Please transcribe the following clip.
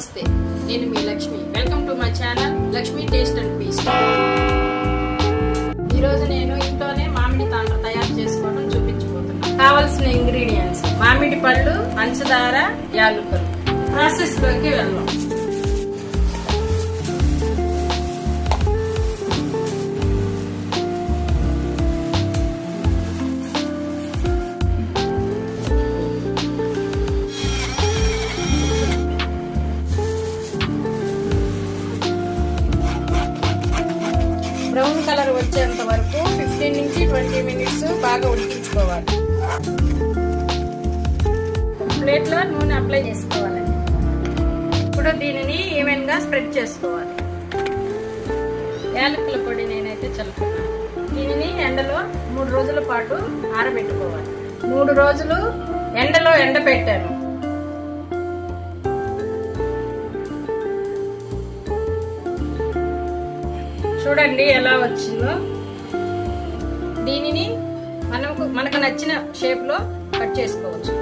నమస్తే నేను మీ Lakshmi. Welcome to my channel Lakshmi taste and peace. ఈరోజు నేను ఇంట్లోనే మామిడి తాండ్ర తయారు చేసుకోవడం చూపించబోతున్నాను. కావలసిన ఇంగ్రీడియంట్స్. మామిడి పళ్ళు పంచదార యాలుకలు. ప్రాసెస్లోకి వెళ్దాం. బ్రౌన్ కలర్ వచ్చేంత వరకు ఫిఫ్టీన్ నుంచి ట్వంటీ మినిట్స్ బాగా ఉడికించుకోవాలి. ప్లేట్లో నూనె అప్లై చేసుకోవాలండి ఇప్పుడు దీనిని ఈవెన్గా స్ప్రెడ్ చేసుకోవాలి. యాలకుల పొడి నేనైతే చల్లుకున్నాను. దీనిని ఎండలో మూడు రోజుల పాటు ఆరబెట్టుకోవాలి. మూడు రోజులు ఎండలో ఎండబెట్టాను చూడండి ఎలా వచ్చిందో. దీనిని మనకు మనకు నచ్చిన షేప్లో కట్ చేసుకోవచ్చు.